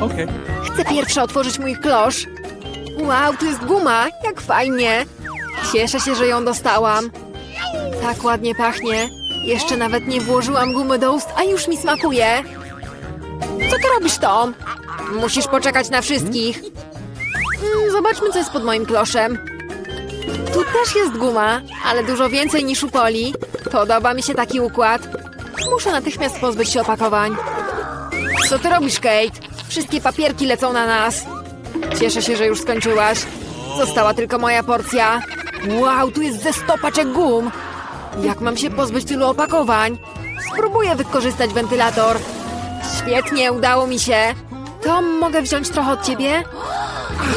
Okay. Chcę pierwsza otworzyć mój klosz. Wow, tu jest guma, jak fajnie. Cieszę się, że ją dostałam. Tak ładnie pachnie. Jeszcze nawet nie włożyłam gumy do ust, a już mi smakuje. Co ty robisz, Tom? Musisz poczekać na wszystkich. Mm, Zobaczmy, co jest pod moim kloszem. Tu też jest guma, ale dużo więcej niż u Poli. Podoba mi się taki układ. Muszę natychmiast pozbyć się opakowań. Co ty robisz, Kate? Wszystkie papierki lecą na nas. Cieszę się, że już skończyłaś. Została tylko moja porcja. Wow, tu jest ze sto paczek gum. Jak mam się pozbyć tylu opakowań? Spróbuję wykorzystać wentylator. Świetnie, udało mi się. Tom, mogę wziąć trochę od ciebie?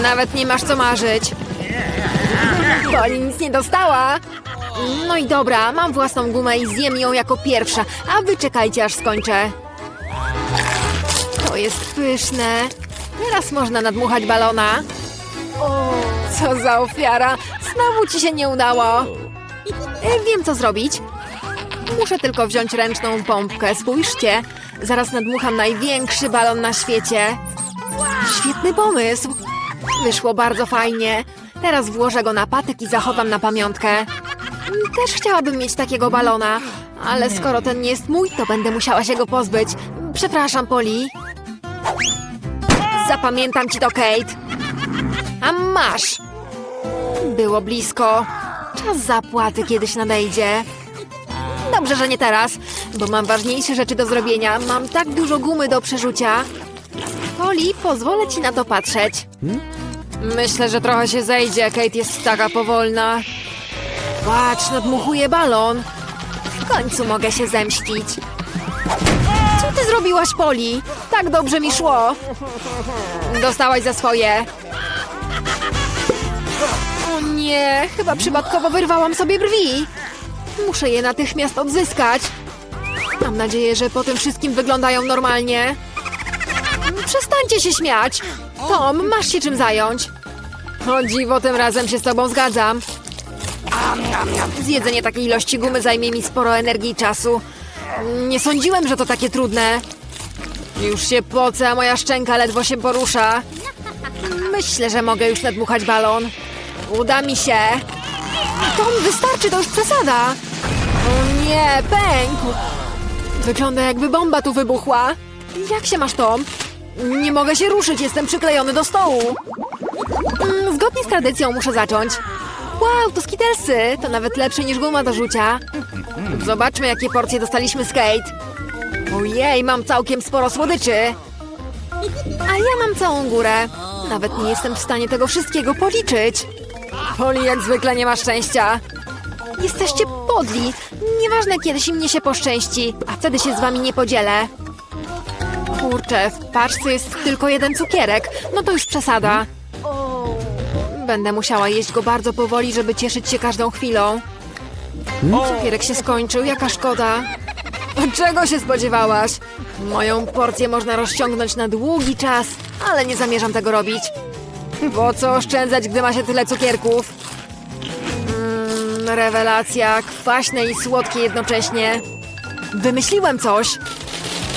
Nawet nie masz co marzyć. Poli nic nie dostała. No i dobra, mam własną gumę i zjem ją jako pierwsza, a wy czekajcie aż skończę. Jest pyszne. Teraz można nadmuchać balona. Co za ofiara! Znowu ci się nie udało. E, Wiem, co zrobić. Muszę tylko wziąć ręczną pompkę. Spójrzcie. Zaraz nadmucham największy balon na świecie. Świetny pomysł. Wyszło bardzo fajnie. Teraz włożę go na patyk i zachowam na pamiątkę. Też chciałabym mieć takiego balona, ale skoro ten nie jest mój, to będę musiała się go pozbyć. Przepraszam, Poli. Zapamiętam ci to, Kate. A masz! Było blisko. Czas zapłaty kiedyś nadejdzie. Dobrze, że nie teraz, bo mam ważniejsze rzeczy do zrobienia. Mam tak dużo gumy do przerzucia. Poli, pozwolę ci na to patrzeć. Myślę, że trochę się zejdzie. Kate jest taka powolna. Patrz, nadmuchuje balon. W końcu mogę się zemścić. Co ty zrobiłaś, Poli? Tak dobrze mi szło. Dostałaś za swoje. O nie, chyba przypadkowo wyrwałam sobie brwi. Muszę je natychmiast odzyskać. Mam nadzieję, że po tym wszystkim wyglądają normalnie. Przestańcie się śmiać. Tom, masz się czym zająć. O dziwo, tym razem się z tobą zgadzam. Zjedzenie takiej ilości gumy zajmie mi sporo energii i czasu. Nie sądziłem, że to takie trudne. Już się pocę, a moja szczęka ledwo się porusza. Myślę, że mogę już nadmuchać balon. Uda mi się. Tom, wystarczy, to już przesada. O nie, pękł. Wygląda jakby bomba tu wybuchła. Jak się masz, Tom? Nie mogę się ruszyć, jestem przyklejony do stołu. Mm, zgodnie z tradycją muszę zacząć. Wow, to skitelsy! To nawet lepsze niż guma do rzucia. Zobaczmy, jakie porcje dostaliśmy z Kate. Ojej, mam całkiem sporo słodyczy. A ja mam całą górę. Nawet nie jestem w stanie tego wszystkiego policzyć. Poli jak zwykle nie ma szczęścia. Jesteście podli. Nieważne, kiedy się mnie się poszczęści, a wtedy się z wami nie podzielę. Kurczę, w paczce jest tylko jeden cukierek. No to już przesada. Będę musiała jeść go bardzo powoli, żeby cieszyć się każdą chwilą. Cukierek się skończył, jaka szkoda. Czego się spodziewałaś? Moją porcję można rozciągnąć na długi czas, ale nie zamierzam tego robić. Po co oszczędzać, gdy ma się tyle cukierków? Mmm, rewelacja, kwaśne i słodkie jednocześnie. Wymyśliłem coś.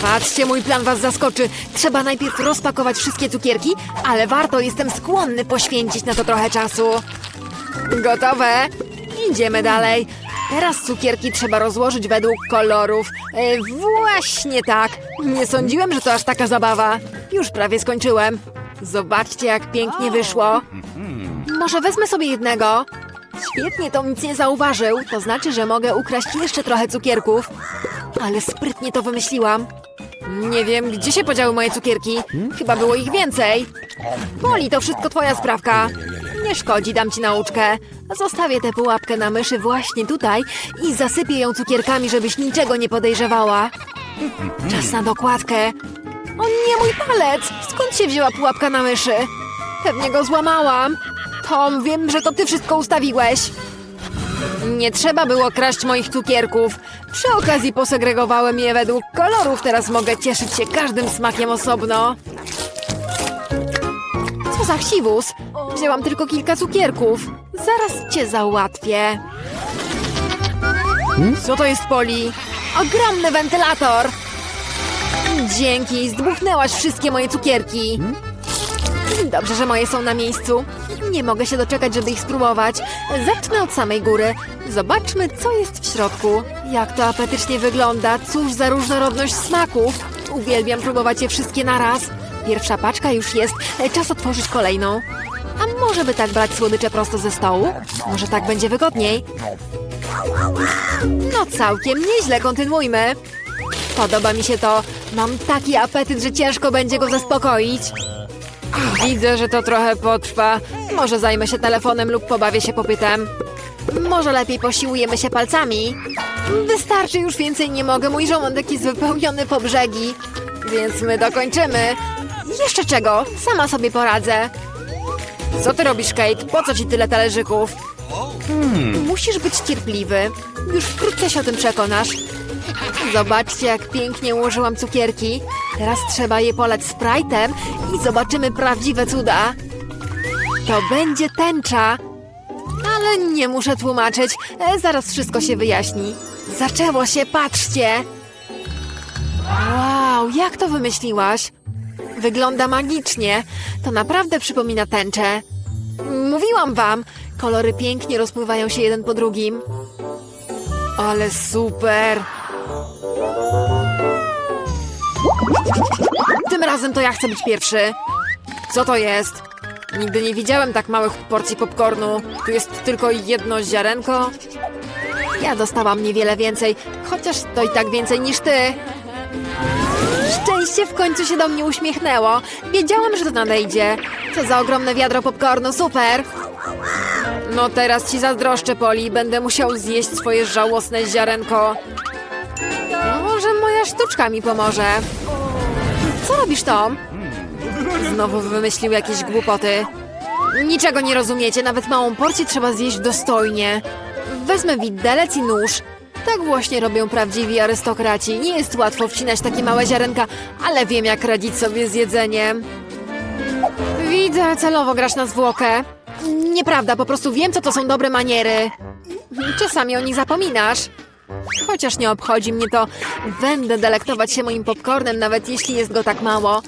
Patrzcie, mój plan was zaskoczy. Trzeba najpierw rozpakować wszystkie cukierki, ale warto, jestem skłonny poświęcić na to trochę czasu. Gotowe? Idziemy dalej. Teraz cukierki trzeba rozłożyć według kolorów. E, właśnie tak. Nie sądziłem, że to aż taka zabawa. Już prawie skończyłem. Zobaczcie, jak pięknie wyszło. Może wezmę sobie jednego? Świetnie, to nic nie zauważył. To znaczy, że mogę ukraść jeszcze trochę cukierków. Ale sprytnie to wymyśliłam. Nie wiem, gdzie się podziały moje cukierki. Chyba było ich więcej. Poli, to wszystko twoja sprawka. Nie szkodzi, dam ci nauczkę. Zostawię tę pułapkę na myszy właśnie tutaj i zasypię ją cukierkami, żebyś niczego nie podejrzewała. Czas na dokładkę. O nie, mój palec! Skąd się wzięła pułapka na myszy? Pewnie go złamałam. Tom, wiem, że to ty wszystko ustawiłeś. Nie trzeba było kraść moich cukierków. Przy okazji posegregowałem je według kolorów. Teraz mogę cieszyć się każdym smakiem osobno. Co za chciwus? Wzięłam tylko kilka cukierków. Zaraz cię załatwię. Co to jest, Poli? Ogromny wentylator! Dzięki, zdmuchnęłaś wszystkie moje cukierki. Dobrze, że moje są na miejscu. Nie mogę się doczekać, żeby ich spróbować. Zacznę od samej góry. Zobaczmy, co jest w środku. Jak to apetycznie wygląda. Cóż za różnorodność smaków. Uwielbiam próbować je wszystkie naraz. Pierwsza paczka już jest. E, Czas otworzyć kolejną. A może by tak brać słodycze prosto ze stołu? Może tak będzie wygodniej? No całkiem nieźle, kontynuujmy. Podoba mi się to. Mam taki apetyt, że ciężko będzie go zaspokoić. Widzę, że to trochę potrwa. Może zajmę się telefonem lub pobawię się popytem. Może lepiej posiłujemy się palcami. Wystarczy, już więcej nie mogę. Mój żołądek jest wypełniony po brzegi. Więc my dokończymy. Jeszcze czego? Sama sobie poradzę. Co ty robisz, Kate? Po co ci tyle talerzyków? Musisz być cierpliwy. Już wkrótce się o tym przekonasz. Zobaczcie, jak pięknie ułożyłam cukierki. Teraz trzeba je polać Sprite'em i zobaczymy prawdziwe cuda. To będzie tęcza. Ale nie muszę tłumaczyć. E, zaraz wszystko się wyjaśni. Zaczęło się, patrzcie! Wow, jak to wymyśliłaś? Wygląda magicznie. To naprawdę przypomina tęczę. Mówiłam wam, kolory pięknie rozpływają się jeden po drugim. Ale super! Tym razem to ja chcę być pierwszy. Co to jest? Nigdy nie widziałem tak małych porcji popcornu. Tu jest tylko jedno ziarenko. Ja dostałam niewiele więcej, chociaż to i tak więcej niż ty. Szczęście w końcu się do mnie uśmiechnęło. Wiedziałam, że to nadejdzie. Co za ogromne wiadro popcornu, super! No teraz ci zazdroszczę, Poli. Będę musiał zjeść swoje żałosne ziarenko. Może moja sztuczka mi pomoże. Co robisz, Tom? Znowu wymyślił jakieś głupoty. Niczego nie rozumiecie, nawet małą porcję trzeba zjeść dostojnie. Wezmę widelec i nóż. Tak właśnie robią prawdziwi arystokraci. Nie jest łatwo wcinać takie małe ziarenka, ale wiem jak radzić sobie z jedzeniem. Widzę, celowo grasz na zwłokę. Nieprawda, po prostu wiem, co to są dobre maniery. Czasami o nich zapominasz. Chociaż nie obchodzi mnie to, będę delektować się moim popcornem, nawet jeśli jest go tak mało.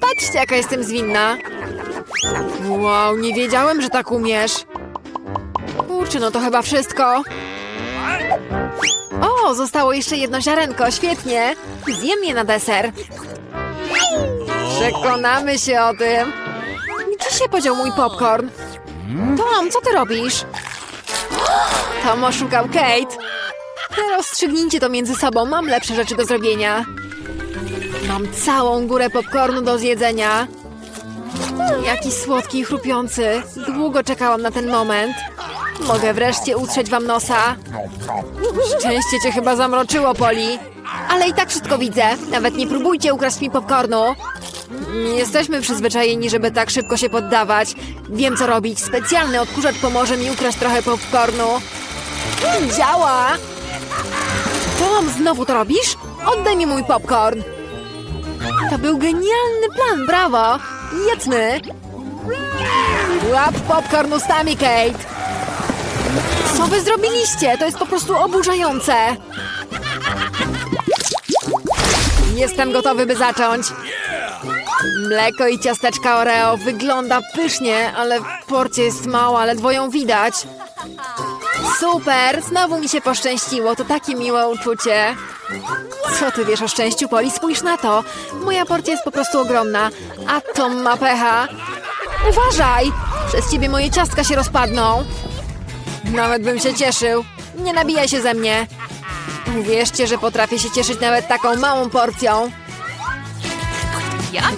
Patrzcie, jaka jestem zwinna. Wow, nie wiedziałem, że tak umiesz. Kurczę, no to chyba wszystko. O, zostało jeszcze jedno ziarenko, świetnie. Zjem je na deser. Przekonamy się o tym. Gdzie się podział mój popcorn? Tom, co ty robisz? Tom oszukał Kate. Rozstrzygnijcie to między sobą, mam lepsze rzeczy do zrobienia. Mam całą górę popcornu do zjedzenia. Jaki słodki i chrupiący. Długo czekałam na ten moment. Mogę wreszcie utrzeć wam nosa. Szczęście cię chyba zamroczyło, Poli. Ale i tak wszystko widzę. Nawet nie próbujcie ukraść mi popcornu. Jesteśmy przyzwyczajeni, żeby tak szybko się poddawać. Wiem, co robić. Specjalny odkurzacz pomoże mi ukraść trochę popcornu. Działa! Tom, znowu to robisz? Oddaj mi mój popcorn. To był genialny plan, brawo! Jedzmy! Łap popcorn ustami, Kate! Co wy zrobiliście? To jest po prostu oburzające! Jestem gotowy, by zacząć. Mleko i ciasteczka Oreo wygląda pysznie, ale porcja jest mała, ledwo ją widać. Super, znowu mi się poszczęściło, to takie miłe uczucie. Co ty wiesz o szczęściu, Poli? Spójrz na to. Moja porcja jest po prostu ogromna, a Tom ma pecha. Uważaj! Przez ciebie moje ciastka się rozpadną. Nawet bym się cieszył. Nie nabijaj się ze mnie. Uwierzcie, że potrafię się cieszyć nawet taką małą porcją.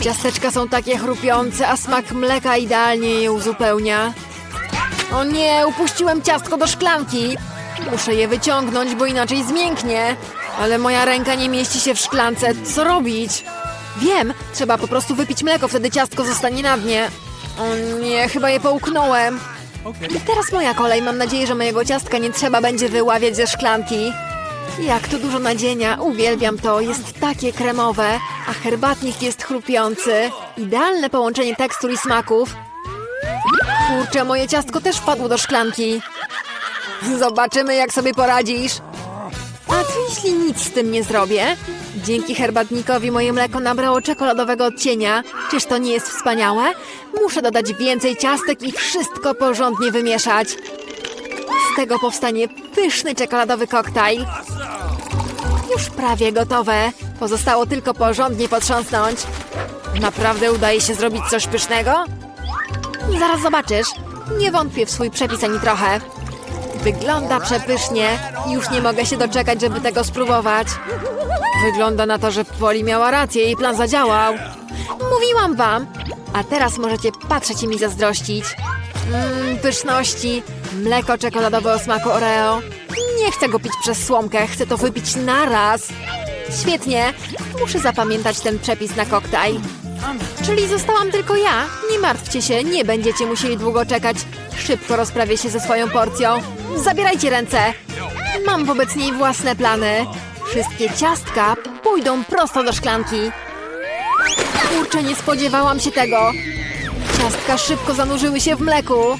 Ciasteczka są takie chrupiące, a smak mleka idealnie je uzupełnia. O nie, upuściłem ciastko do szklanki. Muszę je wyciągnąć, bo inaczej zmięknie. Ale moja ręka nie mieści się w szklance. Co robić? Wiem, trzeba po prostu wypić mleko, wtedy ciastko zostanie na dnie. O nie, chyba je połknąłem. I teraz moja kolej. Mam nadzieję, że mojego ciastka nie trzeba będzie wyławiać ze szklanki. Jak tu dużo nadzienia. Uwielbiam to. Jest takie kremowe, a herbatnik jest chrupiący. Idealne połączenie tekstur i smaków. Kurczę, moje ciastko też wpadło do szklanki. Zobaczymy, jak sobie poradzisz. A co jeśli nic z tym nie zrobię? Dzięki herbatnikowi moje mleko nabrało czekoladowego odcienia. Czyż to nie jest wspaniałe? Muszę dodać więcej ciastek i wszystko porządnie wymieszać. Z tego powstanie pyszny czekoladowy koktajl. Już prawie gotowe. Pozostało tylko porządnie potrząsnąć. Naprawdę udaje się zrobić coś pysznego? Zaraz zobaczysz. Nie wątpię w swój przepis ani trochę. Wygląda przepysznie. Już nie mogę się doczekać, żeby tego spróbować. Wygląda na to, że Poli miała rację i plan zadziałał. Mówiłam wam. A teraz możecie patrzeć i mi zazdrościć. Mmm, pyszności. Mleko czekoladowe o smaku Oreo. Nie chcę go pić przez słomkę, chcę to wypić naraz. Świetnie. Muszę zapamiętać ten przepis na koktajl. Czyli zostałam tylko ja? Nie martwcie się, nie będziecie musieli długo czekać. Szybko rozprawię się ze swoją porcją. Zabierajcie ręce. Mam wobec niej własne plany. Wszystkie ciastka pójdą prosto do szklanki. Kurczę, nie spodziewałam się tego. Ciastka szybko zanurzyły się w mleku.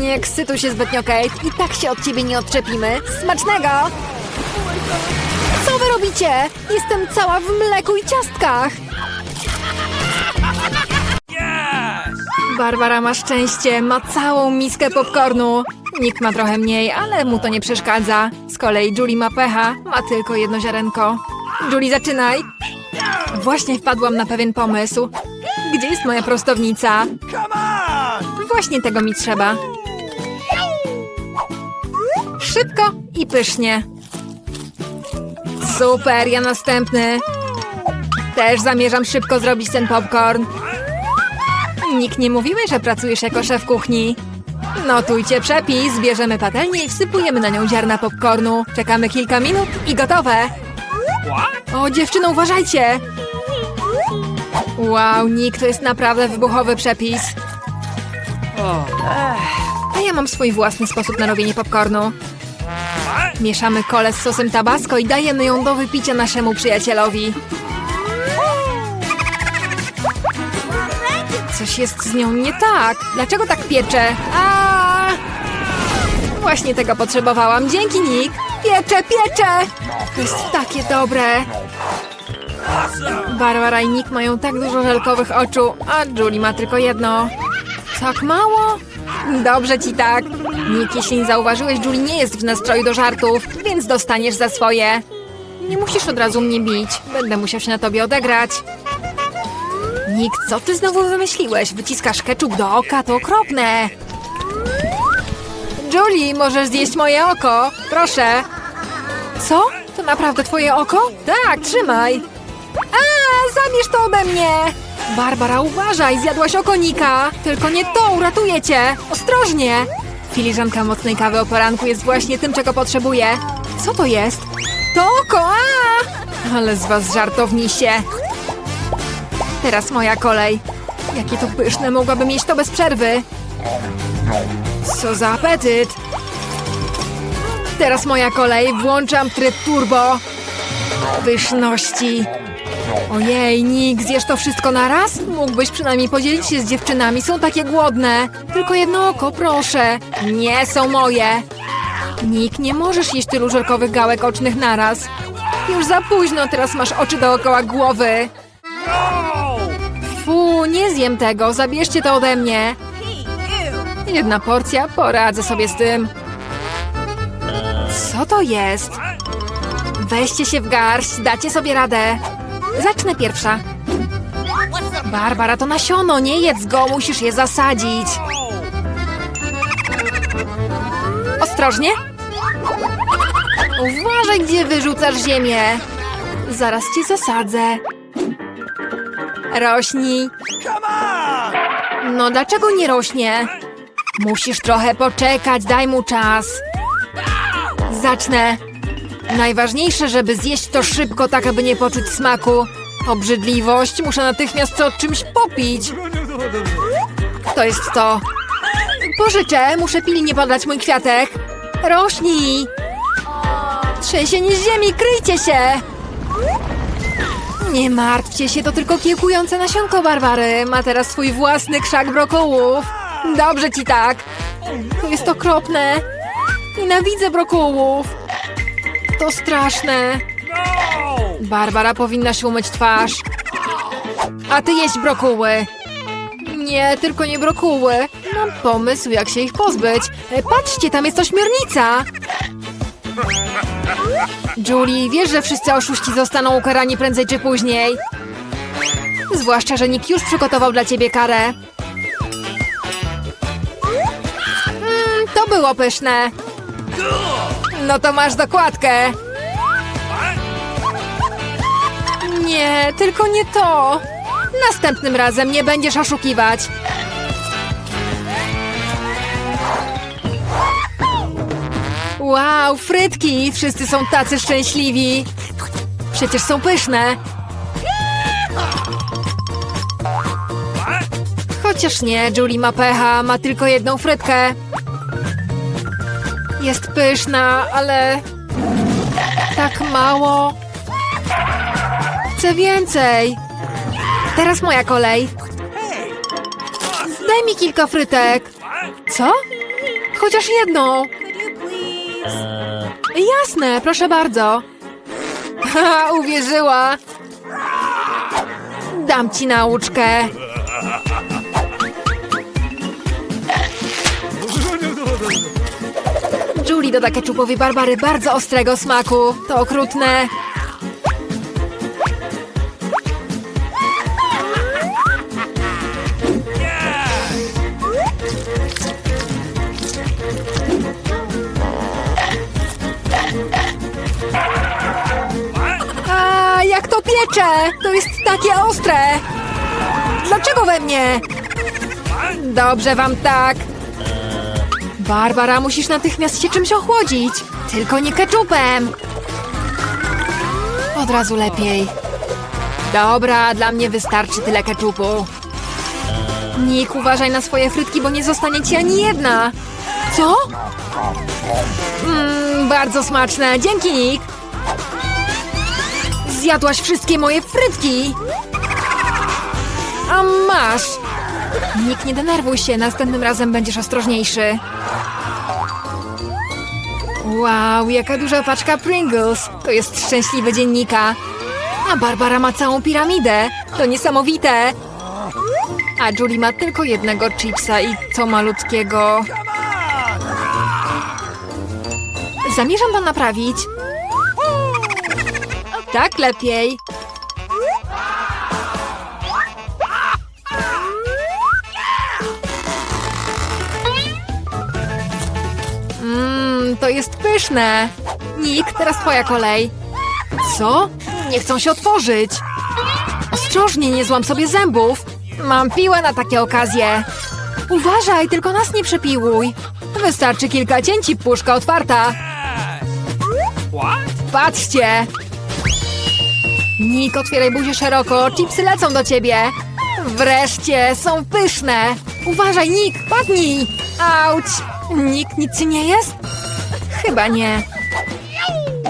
Nie ekscytuj się zbytnio, Kate. I tak się od ciebie nie odczepimy. Smacznego! Co wy robicie? Jestem cała w mleku i ciastkach. Barbara ma szczęście, ma całą miskę popcornu. Nick ma trochę mniej, ale mu to nie przeszkadza. Z kolei Julie ma pecha, ma tylko jedno ziarenko. Julie, zaczynaj! Właśnie wpadłam na pewien pomysł. Gdzie jest moja prostownica? Właśnie tego mi trzeba. Szybko i pysznie. Super, ja następny. Też zamierzam szybko zrobić ten popcorn. Nikt nie mówiłeś, że pracujesz jako szef kuchni. Notujcie przepis, bierzemy patelnię i wsypujemy na nią ziarna popcornu. Czekamy kilka minut i gotowe. O, dziewczyno, uważajcie! Wow, Nick, to jest naprawdę wybuchowy przepis. A ja mam swój własny sposób na robienie popcornu. Mieszamy kolę z sosem tabasco i dajemy ją do wypicia naszemu przyjacielowi. Coś jest z nią nie tak. Dlaczego tak piecze? A! Właśnie tego potrzebowałam. Dzięki, Nick. Piecze, piecze! To jest takie dobre. Barbara i Nick mają tak dużo żelkowych oczu, a Julie ma tylko jedno. Tak mało? Dobrze ci tak. Nick, jeśli nie zauważyłeś, Julie nie jest w nastroju do żartów, więc dostaniesz za swoje. Nie musisz od razu mnie bić. Będę musiał się na tobie odegrać. Nick, co ty znowu wymyśliłeś? Wyciskasz keczup do oka, to okropne. Julie, możesz zjeść moje oko? Proszę. Co? To naprawdę twoje oko? Tak, trzymaj. A, zabierz to ode mnie! Barbara, uważaj, zjadłaś oko Nika. Tylko nie to, uratuję cię. Ostrożnie. Filiżanka mocnej kawy o poranku jest właśnie tym, czego potrzebuję. Co to jest? To oko, a! Ale z was żartownisie. Teraz moja kolej. Jakie to pyszne, mogłabym jeść to bez przerwy. Co za apetyt. Teraz moja kolej, włączam tryb turbo. Pyszności. Ojej, Nick, zjesz to wszystko naraz? Mógłbyś przynajmniej podzielić się z dziewczynami, są takie głodne. Tylko jedno oko, proszę. Nie są moje. Nick, nie możesz jeść tylu żelkowych gałek ocznych naraz. Już za późno, teraz masz oczy dookoła głowy. Nie zjem tego, zabierzcie to ode mnie. Jedna porcja, poradzę sobie z tym. Co to jest? Weźcie się w garść, dacie sobie radę. Zacznę pierwsza. Barbara, to nasiono, nie jedz go, musisz je zasadzić. Ostrożnie. Uważaj, gdzie wyrzucasz ziemię. Zaraz ci zasadzę. Rośnij. No dlaczego nie rośnie? Musisz trochę poczekać, daj mu czas. Zacznę. Najważniejsze, żeby zjeść to szybko, tak aby nie poczuć smaku. Obrzydliwość, muszę natychmiast to czymś popić. To jest to. Pożyczę, muszę pilnie podać mój kwiatek. Rośnij. Trzęsienie ziemi, kryjcie się. Nie martwcie się, to tylko kiełkujące nasionko Barbary. Ma teraz swój własny krzak brokułów. Dobrze ci tak. To jest okropne. Nienawidzę brokułów. To straszne. Barbara powinna się umyć twarz. A ty jeść brokuły. Nie, tylko nie brokuły. Mam pomysł, jak się ich pozbyć. E, Patrzcie, tam jest ośmiornica. Julie, wiesz, że wszyscy oszuści zostaną ukarani prędzej czy później. Zwłaszcza, że Nick już przygotował dla ciebie karę. Mm, to było pyszne. No to masz dokładkę. Nie, tylko nie to. Następnym razem nie będziesz oszukiwać. Wow, frytki! Wszyscy są tacy szczęśliwi. Przecież są pyszne. Chociaż nie, Julie ma pecha, ma tylko jedną frytkę. Jest pyszna, ale... Tak mało. Chcę więcej. Teraz moja kolej. Daj mi kilka frytek. Co? Chociaż jedną. Jasne, proszę bardzo. Haha, uwierzyła. Dam ci nauczkę. Julie doda keczupowi Barbary bardzo ostrego smaku. To okrutne. To jest takie ostre! Dlaczego we mnie? Dobrze wam tak. Barbara, musisz natychmiast się czymś ochłodzić. Tylko nie keczupem. Od razu lepiej. Dobra, dla mnie wystarczy tyle keczupu. Nick, uważaj na swoje frytki, bo nie zostanie ci ani jedna. Co? Mmm, bardzo smaczne. Dzięki, Nick. Zjadłaś wszystkie moje frytki! A masz! Nikt nie denerwuj się, następnym razem będziesz ostrożniejszy. Wow, jaka duża paczka Pringles! To jest szczęśliwy dziennika. A Barbara ma całą piramidę. To niesamowite. A Julie ma tylko jednego chipsa i to malutkiego. Zamierzam to naprawić. Tak lepiej. Mmm, to jest pyszne. Nick, teraz twoja kolej. Co? Nie chcą się otworzyć. Ostrożnie, nie złam sobie zębów. Mam piłę na takie okazje. Uważaj, tylko nas nie przepiłuj. Wystarczy kilka cięci, puszka otwarta. Patrzcie! Nick, otwieraj buzię szeroko, chipsy lecą do ciebie. Wreszcie, są pyszne. Uważaj, Nick, padnij. Auć. Nick, nic ci nie jest? Chyba nie.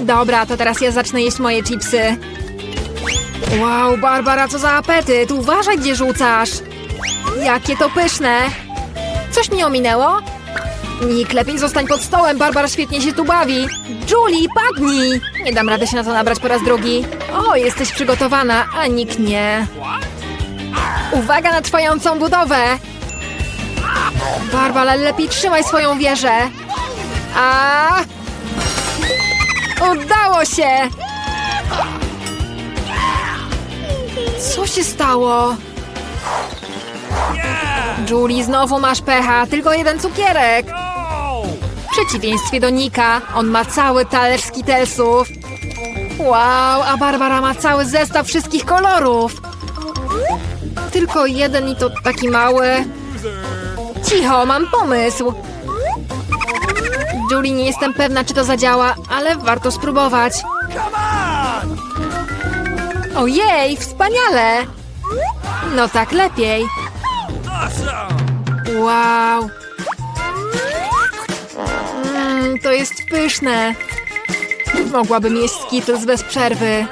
Dobra, to teraz ja zacznę jeść moje chipsy. Wow, Barbara, co za apetyt. Uważaj, gdzie rzucasz. Jakie to pyszne. Coś mi ominęło? Nick, lepiej zostań pod stołem, Barbara świetnie się tu bawi. Julie, padnij! Nie dam rady się na to nabrać po raz drugi. O, jesteś przygotowana, a Nick nie. Uwaga na trwającą budowę! Barbara, lepiej trzymaj swoją wieżę. A! Udało się! Co się stało? Julie, znowu masz pecha, tylko jeden cukierek. W przeciwieństwie do Nika, on ma cały talerz skitelsów. Wow, a Barbara ma cały zestaw wszystkich kolorów. Tylko jeden i to taki mały. Cicho, mam pomysł. Julie, nie jestem pewna, czy to zadziała, ale warto spróbować. Ojej, wspaniale! No tak lepiej. Wow. Mmm, to jest pyszne. Mogłabym jeść Skittles bez przerwy.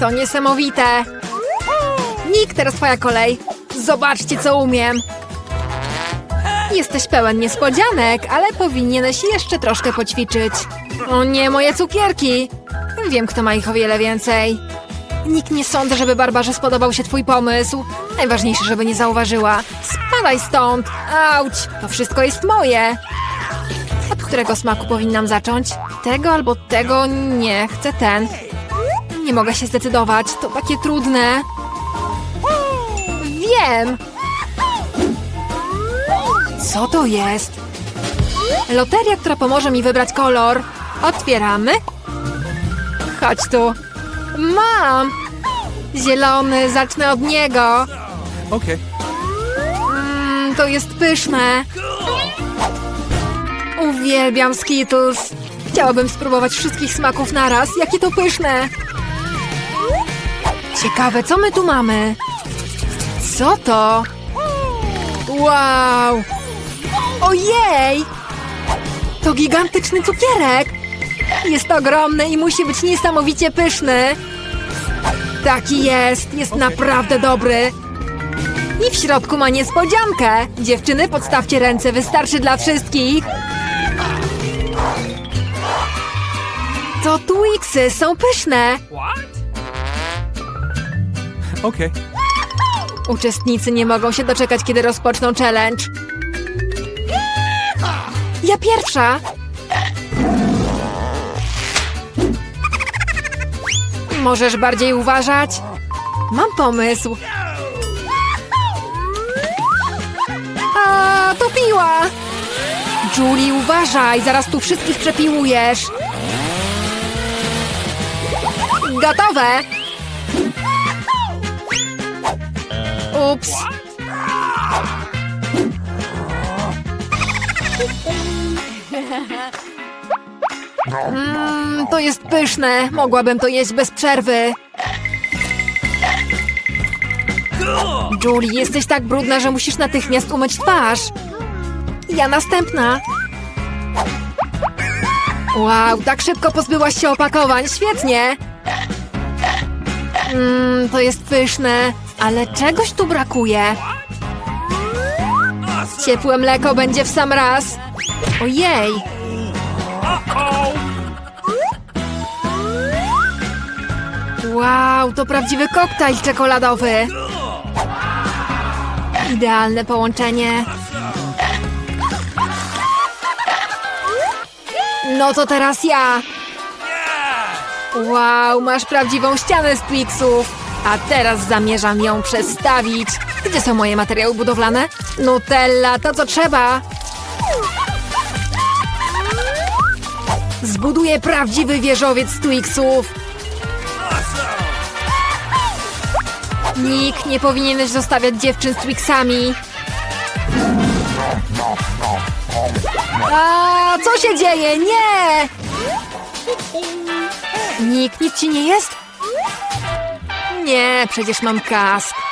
To niesamowite. Nick, teraz twoja kolej. Zobaczcie, co umiem. Jesteś pełen niespodzianek, ale powinieneś jeszcze troszkę poćwiczyć. O nie, moje cukierki. Wiem, kto ma ich o wiele więcej. Nikt nie sądzę, żeby Barbarze spodobał się twój pomysł. Najważniejsze, żeby nie zauważyła. Spadaj stąd! Auć! To wszystko jest moje! Od którego smaku powinnam zacząć? Tego albo tego? Nie, chcę ten. Nie mogę się zdecydować, to takie trudne. Wiem! Co to jest? Loteria, która pomoże mi wybrać kolor. Otwieramy. Chodź tu. Mam! Zielony, zacznę od niego. Okay. To jest pyszne. Uwielbiam Skittles. Chciałabym spróbować wszystkich smaków naraz. Jakie to pyszne. Ciekawe, co my tu mamy? Co to? Wow! Ojej! To gigantyczny cukierek! Jest ogromny i musi być niesamowicie pyszny. Taki jest, jest naprawdę dobry. I w środku ma niespodziankę. Dziewczyny, podstawcie ręce, wystarczy dla wszystkich. To Twixy, są pyszne. Okay. Uczestnicy nie mogą się doczekać, kiedy rozpoczną challenge. Ja pierwsza. Możesz bardziej uważać? Mam pomysł. A, to piła! Julie, uważaj, zaraz tu wszystkich przepiłujesz. Gotowe! Ups. Mmm, to jest pyszne. Mogłabym to jeść bez przerwy. Julie, jesteś tak brudna, że musisz natychmiast umyć twarz. Ja następna. Wow, tak szybko pozbyłaś się opakowań. Świetnie. Mmm, to jest pyszne, ale czegoś tu brakuje. Ciepłe mleko będzie w sam raz. Ojej. Wow, to prawdziwy koktajl czekoladowy. Idealne połączenie. No to teraz ja. Wow, masz prawdziwą ścianę z Twixów. A teraz zamierzam ją przestawić. Gdzie są moje materiały budowlane? Nutella, to co trzeba. Zbuduję prawdziwy wieżowiec z Twixów. Nikt nie powinieneś zostawiać dziewczyn z Twixami. A co się dzieje? Nie! Nikt, nic ci nie jest? Nie, przecież mam kask.